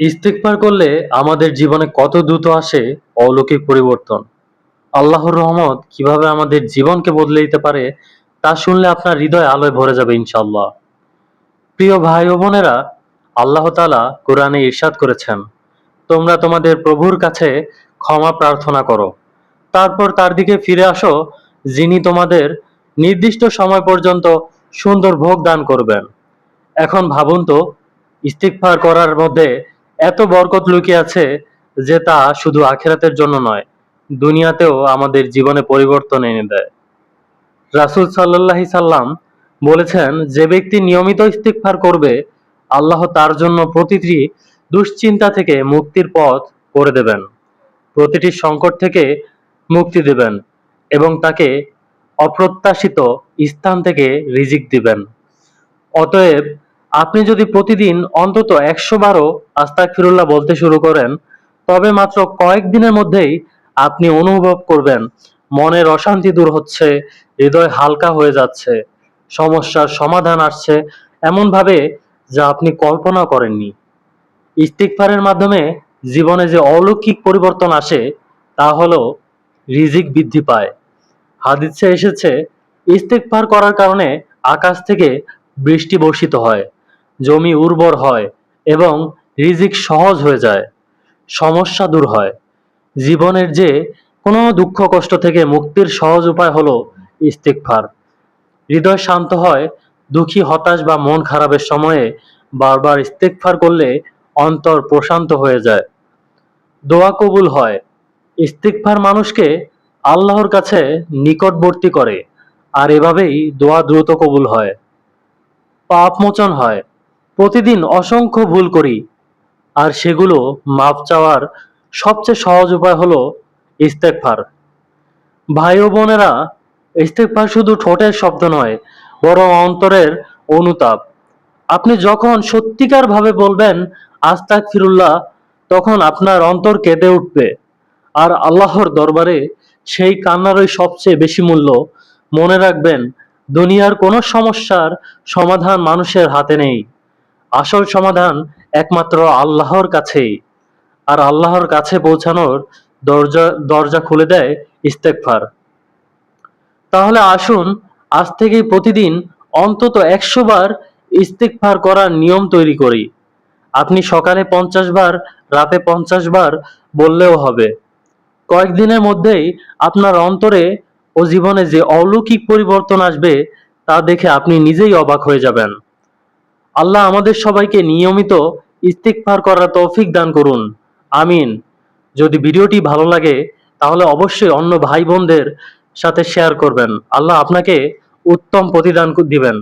ইস্তিগফার করলে আমাদের জীবনে কত দ্রুত আসে অলৌকিক পরিবর্তন। আল্লাহর রহমত কীভাবে আমাদের জীবনকে বদলে দিতে পারে, তা শুনলে আপনার হৃদয় আলোয় ভরে যাবে ইনশাল্লাহ প্রিয় ভাই ও বোনেরা, আল্লাহ তালা কোরআনে ইরশাদ করেছেন, তোমরা তোমাদের প্রভুর কাছে ক্ষমা প্রার্থনা করো। তারপর তার দিকে ফিরে আসো, যিনি তোমাদের নির্দিষ্ট সময় পর্যন্ত সুন্দর ভোগ দান করবেন। এখন ভাবুন তো ইস্তিগফার করার মধ্যে এত বরকত লুকিয়ে আছে যে তা শুধু আখেরাতের জন্য নয়, দুনিয়াতেও আমাদের জীবনে পরিবর্তন এনে দেয়। রাসূল সাল্লাল্লাহু সাল্লাম বলেছেন, যে ব্যক্তি নিয়মিত ইস্তিগফার করবে, আল্লাহ তার জন্য প্রতিটি দুশ্চিন্তা থেকে মুক্তির পথ করে দেবেন, প্রতিটি সংকট থেকে মুক্তি দেবেন এবং তাকে অপ্রত্যাশিত স্থান থেকে রিজিক দিবেন। অতএব আপনি যদি প্রতিদিন অন্তত একশো বারো আস্তাক ফিরুল্লাহ বলতে শুরু করেন, তবে মাত্র কয়েকদিনের মধ্যেই আপনি অনুভব করবেন, মনের অশান্তি দূর হচ্ছে, হৃদয় হালকা হয়ে যাচ্ছে, সমস্যার সমাধান আসছে এমনভাবে যা আপনি কল্পনা করেননি। ইস্তিগফারের মাধ্যমে জীবনে যে অলৌকিক পরিবর্তন আসে, তা হলো রিজিক বৃদ্ধি পায়। হাদিসে এসেছে, ইস্তেগফার করার কারণে আকাশ থেকে বৃষ্টি বর্ষিত হয়। জমি উর্বর হয় এবং রিজিক সহজ হয়ে যায়, সমস্যা দূর হয়। জীবনের যে কোনো দুঃখ কষ্ট থেকে মুক্তির সহজ উপায় হলো ইস্তেগফার। হৃদয় শান্ত হয়, দুঃখী, হতাশ বা মন খারাপের সময়ে বারবার ইস্তেগফার করলে অন্তর প্রশান্ত হয়ে যায়। দোয়া কবুল হয়, ইস্তিগফার মানুষকে আল্লাহর কাছে নিকটবর্তী করে, আর এভাবেই দোয়া দ্রুত কবুল হয়। পাপ মোচন হয় প্রতিদিন অসংখ্য ভুল করি। আর সেগুলো মাপ চাওয়ার সবচেয়ে সহজ উপায় হলো ইস্তেগফার। ভাই ও বোনেরা, ইস্তেগফার শুধু ঠোঁটের শব্দ নয়, বরং অন্তরের অনুতাপ। আপনি যখন সত্যিকার ভাবে বলবেন আস্তাক ফিরুল্লাহ তখন আপনার অন্তর কেঁদে উঠবে। আর আল্লাহর দরবারে সেই কান্নারই সবচেয়ে বেশি মূল্য। মনে রাখবেন, দুনিয়ার কোনো সমস্যার সমাধান মানুষের হাতে নেই। আসল সমাধান একমাত্র আল্লাহর কাছেই। আর আল্লাহর কাছে পৌঁছানোর দরজা দরজা খুলে দেয় ইস্তেগফার। তাহলে আসুন, আজ থেকেই প্রতিদিন অন্তত একশো বার ইস্তেগফার করার নিয়ম তৈরি করি। আপনি সকালে পঞ্চাশ বার, রাতে পঞ্চাশ বার বললেও হবে। কয়েকদিনের মধ্যেই আপনার অন্তরে ও জীবনে যে অলৌকিক পরিবর্তন আসবে তা দেখে আপনি নিজেই অবাক হয়ে যাবেন। আল্লাহ আমাদের সবাইকে নিয়মিত ইস্তিকফার করার তৌফিক দান করুন। আমিন। যদি ভিডিওটি ভালো লাগে, তাহলে অবশ্যই অন্য ভাই বোনদের সাথে শেয়ার করবেন। আল্লাহ আপনাকে উত্তম প্রতিদান দিবেন।